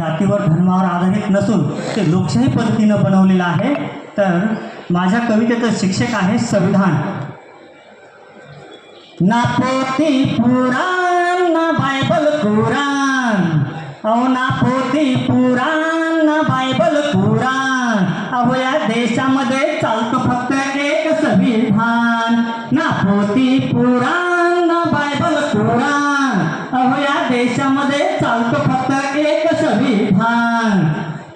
जातीवर धर्मावर आधारित नसून ते लोकशाही पद्धतीनं बनवलेलं आहे. तर माझ्या कवितेचं शिक्षक आहे संविधान. ना पोती पुराण ना बायबल कुराण. अहो ना पोती पुराण ना बायबल कुराण. अहो या देशामध्ये चालतो फक्त एक संविधान. ना पोती पुराण ना बायबल कुराण. अहो या देशामध्ये चालतो फक्त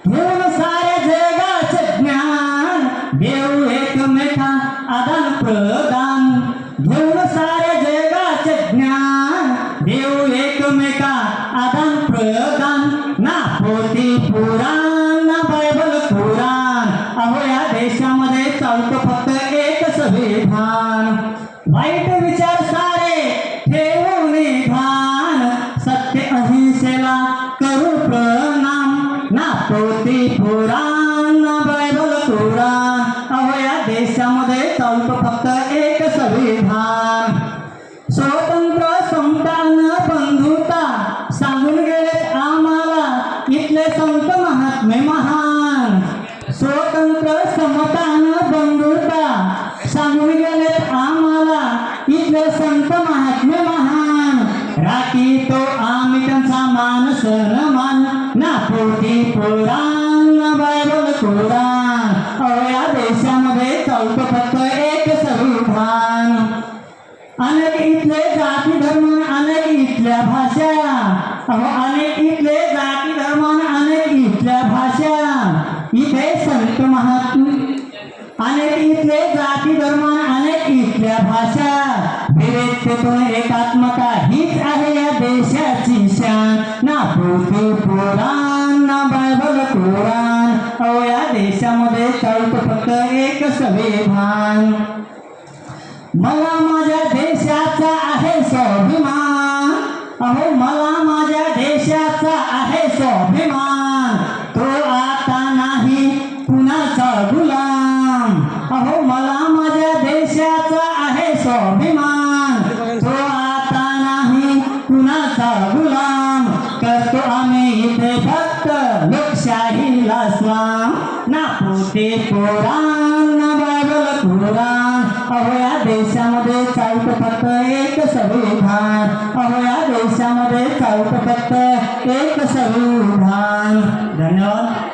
घेऊन सारे जगाचे ज्ञान देऊ एकमेका आदान प्रदान. घेऊन सारे जगाचे ज्ञान देऊ एकमेका आदान प्रदान. ना पोती पुराण ना बायबल पुराण. अहो या देशामध्ये चालतो फक्त एक संविधान. वाईट विचार सारे ठेवून भान सत्य अहिंसेला करू प्र देशामध्ये फक्त एक संविधान स्वतंत्र संतान बंधुता सांगून गेले आम्हाला. इथले संत महात्मे महान. स्वतंत्र समतान बंधुता सांगून गेले आम्हाला. इथले संत महात्मे महान. राखी तो आम्ही त्यांचा मान सन्मान ना पोटी पुराण ना बायबल कुराण अनेक इथले जाती धर्म अनेक इथल्या भाषा. अहो अनेक इथले जाती धर्म अनेक इथल्या भाषा. इथे संत महात्मा अनेक इथले जाती धर्म अनेक इथल्या भाषा. विविधतेतून एकात्मता हीच आहे या देशाची शान. ना पृथ्वी पुराण ना बायबल पुराण अहो या देशामध्ये चालतो फक्त एक संविधान मला माझ्या देश देशाचा आहे स्वाभिमान. अहो मला माझ्या देशाचा आहे स्वाभिमान. तो आता नाही कुणाचा गुलाम. अहो मला माझ्या देशाचा आहे स्वाभिमान. तो आता नाही कुणाचा गुलाम. करतो आम्ही इथे फक्त लोकशाहीला स्वाम ना पोते पोरा. ना अवया देशामध्ये चालतं फक्त एक संविधान अवया देशामध्ये चालतं फक्त एक संविधान धन्यवाद.